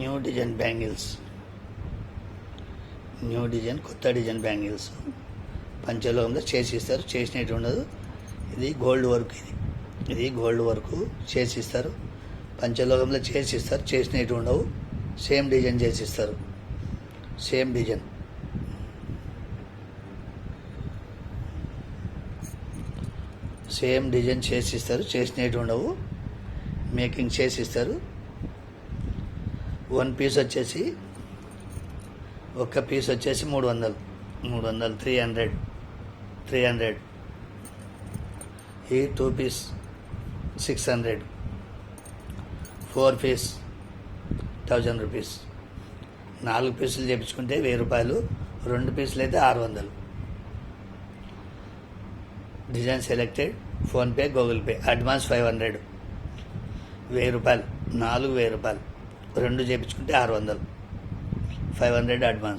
New design bangles. New design కొత్త design bangles. పంచలోకంలో చేసి ఇస్తారు చేసినట్టు ఉండదు. ఇది గోల్డ్ వర్క్ ఇది. ఇది గోల్డ్ వర్క్ చేసి ఇస్తారు పంచలోకంలో చేసి ఇస్తారు చేసినట్టు ఉండవు. సేమ్ డిజైన్ చేసి ఇస్తారు సేమ్ డిజైన్. సేమ్ డిజైన్ చేసి ఇస్తారు చేసినట్టు ఉండవు. మేకింగ్ చేసి ఇస్తారు వన్ పీస్ వచ్చేసి ఒక్క పీస్ వచ్చేసి మూడు వందలు. మూడు వందలు త్రీ హండ్రెడ్. Three hundred. ఈ two piece six hundred. Four piece thousand rupees. నాలుగు పీసులు చేపించుకుంటే వెయ్యి రూపాయలు. రెండు పీసులు అయితే ఆరు వందలు. Design selected PhonePe Google Pay advance five hundred. వెయ్యి రూపాయలు నాలుగు వెయ్యి రూపాయలు. రెండు చేయించుకుంటే ఆరు వందలు. Five hundred advance.